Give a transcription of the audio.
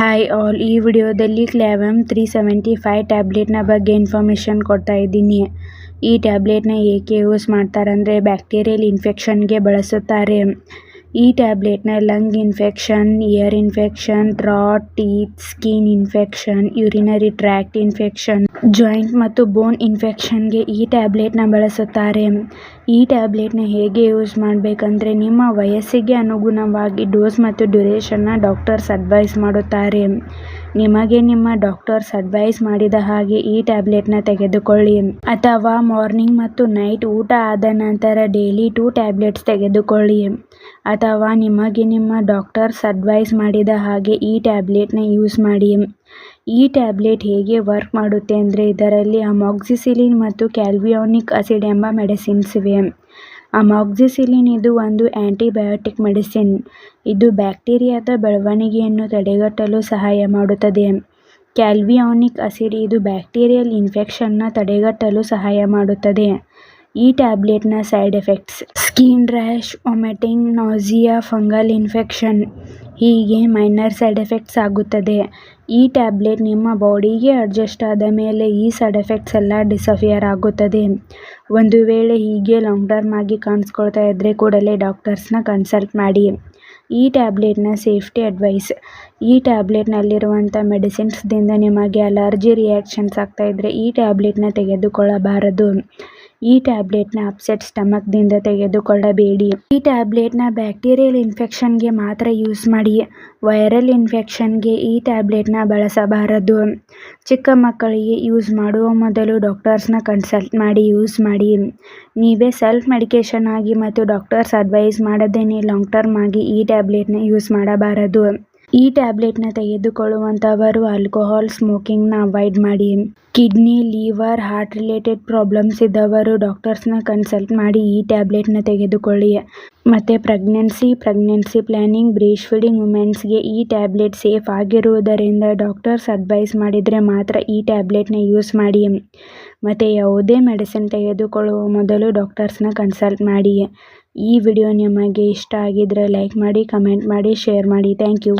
Hi all ಈ ವಿಡಿಯೋದಲ್ಲಿ Clavam three seventy five ಟ್ಯಾಬ್ಲೆಟ್ನ ಬಗ್ಗೆ ಇನ್ಫಾರ್ಮೇಷನ್ ಕೊಡ್ತಾ ಇದ್ದೀನಿ. ಈ ಟ್ಯಾಬ್ಲೆಟ್ನ ಏಕೆ ಯೂಸ್ ಮಾಡ್ತಾರಂದರೆ ಬ್ಯಾಕ್ಟೀರಿಯಲ್ ಇನ್ಫೆಕ್ಷನ್ಗೆ ಬಳಸುತ್ತಾರೆ. ಈ ಟ್ಯಾಬ್ಲೆಟ್ನ lung infection ear infection throat teeth skin infection urinary tract infection joint ಮತ್ತು ಬೋನ್ ಇನ್ಫೆಕ್ಷನ್ಗೆ ಈ ಟ್ಯಾಬ್ಲೆಟ್ನ ಬಳಸುತ್ತಾರೆ. ಈ ಟ್ಯಾಬ್ಲೆಟ್ನ ಹೇಗೆ ಯೂಸ್ ಮಾಡಬೇಕಂದ್ರೆ ನಿಮ್ಮ ವಯಸ್ಸಿಗೆ ಅನುಗುಣವಾಗಿ ಡೋಸ್ ಮತ್ತು ಡ್ಯುರೇಷನ್ನ ಡಾಕ್ಟರ್ಸ್ ಅಡ್ವೈಸ್ ಮಾಡುತ್ತಾರೆ. ನಿಮಗೆ ನಿಮ್ಮ ಡಾಕ್ಟರ್ಸ್ ಅಡ್ವೈಸ್ ಮಾಡಿದ ಹಾಗೆ ಈ ಟ್ಯಾಬ್ಲೆಟ್ನ ತೆಗೆದುಕೊಳ್ಳಿ. ಅಥವಾ ಮಾರ್ನಿಂಗ್ ಮತ್ತು ನೈಟ್ ಊಟ ಆದ ನಂತರ ಡೈಲಿ ಟೂ ಟ್ಯಾಬ್ಲೆಟ್ಸ್ ತೆಗೆದುಕೊಳ್ಳಿ. ಅಥವಾ ನಿಮಗೆ ನಿಮ್ಮ ಡಾಕ್ಟರ್ಸ್ ಅಡ್ವೈಸ್ ಮಾಡಿದ ಹಾಗೆ ಈ ಟ್ಯಾಬ್ಲೆಟ್ನ ಯೂಸ್ ಮಾಡಿ. ಈ ಟ್ಯಾಬ್ಲೆಟ್ ಹೇಗೆ ವರ್ಕ್ ಮಾಡುತ್ತೆ ಅಂದರೆ ಇದರಲ್ಲಿ ಅಮಾಕ್ಸಿಸಿಲಿನ್ ಮತ್ತು ಕ್ಯಾಲ್ವಿಯೋನಿಕ್ ಆಸಿಡ್ ಎಂಬ ಮೆಡಿಸಿನ್ಸ್ ಇವೆ. ಅಮಾಕ್ಸಿಸಿಲಿನ್ ಇದು ಒಂದು ಆಂಟಿಬಯೋಟಿಕ್ ಮೆಡಿಸಿನ್. ಇದು ಬ್ಯಾಕ್ಟೀರಿಯಾದ ಬೆಳವಣಿಗೆಯನ್ನು ತಡೆಗಟ್ಟಲು ಸಹಾಯ ಮಾಡುತ್ತದೆ. ಕ್ಯಾಲ್ವಿಯೋನಿಕ್ ಆಸಿಡ್ ಇದು ಬ್ಯಾಕ್ಟೀರಿಯಲ್ ಇನ್ಫೆಕ್ಷನ್ನ ತಡೆಗಟ್ಟಲು ಸಹಾಯ ಮಾಡುತ್ತದೆ. ಈ ಟ್ಯಾಬ್ಲೆಟ್ನ side effects. Skin rash, vomiting nausea fungal infection ಹೀಗೆ ಮೈನರ್ ಸೈಡ್ ಎಫೆಕ್ಟ್ಸ್ ಆಗುತ್ತದೆ. ಈ ಟ್ಯಾಬ್ಲೆಟ್ ನಿಮ್ಮ ಬಾಡಿಗೆ ಅಡ್ಜಸ್ಟ್ ಆದ ಮೇಲೆ ಈ ಸೈಡ್ ಎಫೆಕ್ಟ್ಸ್ ಎಲ್ಲ ಡಿಸಫಿಯರ್ ಆಗುತ್ತದೆ. ಒಂದು ವೇಳೆ ಹೀಗೆ ಲಾಂಗ್ ಟರ್ಮ್ ಆಗಿ ಕಾಣಿಸ್ಕೊಳ್ತಾ ಇದ್ದರೆ ಕೂಡಲೇ ಡಾಕ್ಟರ್ಸ್ನ ಕನ್ಸಲ್ಟ್ ಮಾಡಿ. ಈ ಟ್ಯಾಬ್ಲೆಟ್ನ ಸೇಫ್ಟಿ ಅಡ್ವೈಸ್. ಈ ಟ್ಯಾಬ್ಲೆಟ್ನಲ್ಲಿರುವಂಥ ಮೆಡಿಸಿನ್ಸ್ದಿಂದ ನಿಮಗೆ ಅಲರ್ಜಿ ರಿಯಾಕ್ಷನ್ಸ್ ಆಗ್ತಾ ಇದ್ದರೆ ಈ ಟ್ಯಾಬ್ಲೆಟ್ನ ತೆಗೆದುಕೊಳ್ಳಬಾರದು. ಈ ಟ್ಯಾಬ್ಲೆಟ್ನ ಅಪ್ಸೆಟ್ ಸ್ಟಮಕ್ದಿಂದ ತೆಗೆದುಕೊಳ್ಳಬೇಡಿ. ಈ ಟ್ಯಾಬ್ಲೆಟ್ನ ಬ್ಯಾಕ್ಟೀರಿಯಲ್ ಇನ್ಫೆಕ್ಷನ್ಗೆ ಮಾತ್ರ ಯೂಸ್ ಮಾಡಿ. ವೈರಲ್ ಇನ್ಫೆಕ್ಷನ್ಗೆ ಈ ಟ್ಯಾಬ್ಲೆಟ್ನ ಬಳಸಬಾರದು. ಚಿಕ್ಕ ಮಕ್ಕಳಿಗೆ ಯೂಸ್ ಮಾಡುವ ಮೊದಲು ಡಾಕ್ಟರ್ಸ್ನ ಕನ್ಸಲ್ಟ್ ಮಾಡಿ ಯೂಸ್ ಮಾಡಿ. ನೀವೇ ಸೆಲ್ಫ್ ಮೆಡಿಕೇಷನ್ ಆಗಿ ಮತ್ತು ಡಾಕ್ಟರ್ಸ್ ಅಡ್ವೈಸ್ ಮಾಡದೇನೆ ಲಾಂಗ್ ಟರ್ಮ್ ಆಗಿ ಈ ಟ್ಯಾಬ್ಲೆಟ್ನ ಯೂಸ್ ಮಾಡಬಾರದು. ಈ ಟ್ಯಾಬ್ಲೆಟ್ನ ತೆಗೆದುಕೊಳ್ಳುವಂಥವರು ಆಲ್ಕೋಹಾಲ್ ಸ್ಮೋಕಿಂಗ್ನ ಅವಾಯ್ಡ್ ಮಾಡಿ. Kidney, liver, heart related problems ಇದ್ದವರು ಡಾಕ್ಟರ್ಸ್ನ ಕನ್ಸಲ್ಟ್ ಮಾಡಿ ಈ ಟ್ಯಾಬ್ಲೆಟ್ನ ತೆಗೆದುಕೊಳ್ಳಿ. ಮತ್ತು pregnancy pregnancy planning breast feeding ವುಮೆನ್ಸ್ಗೆ ಈ ಟ್ಯಾಬ್ಲೆಟ್ ಸೇಫ್ ಆಗಿರುವುದರಿಂದ ಡಾಕ್ಟರ್ಸ್ ಅಡ್ವೈಸ್ ಮಾಡಿದರೆ ಮಾತ್ರ ಈ ಟ್ಯಾಬ್ಲೆಟ್ನ ಯೂಸ್ ಮಾಡಿ. ಮತ್ತು ಯಾವುದೇ ಮೆಡಿಸಿನ್ ತೆಗೆದುಕೊಳ್ಳುವ ಮೊದಲು ಡಾಕ್ಟರ್ಸ್ನ ಕನ್ಸಲ್ಟ್ ಮಾಡಿ. ಈ ವಿಡಿಯೋ ನಿಮಗೆ ಇಷ್ಟ ಆಗಿದ್ದರೆ ಲೈಕ್ ಮಾಡಿ, ಕಮೆಂಟ್ ಮಾಡಿ, ಶೇರ್ ಮಾಡಿ. Thank you.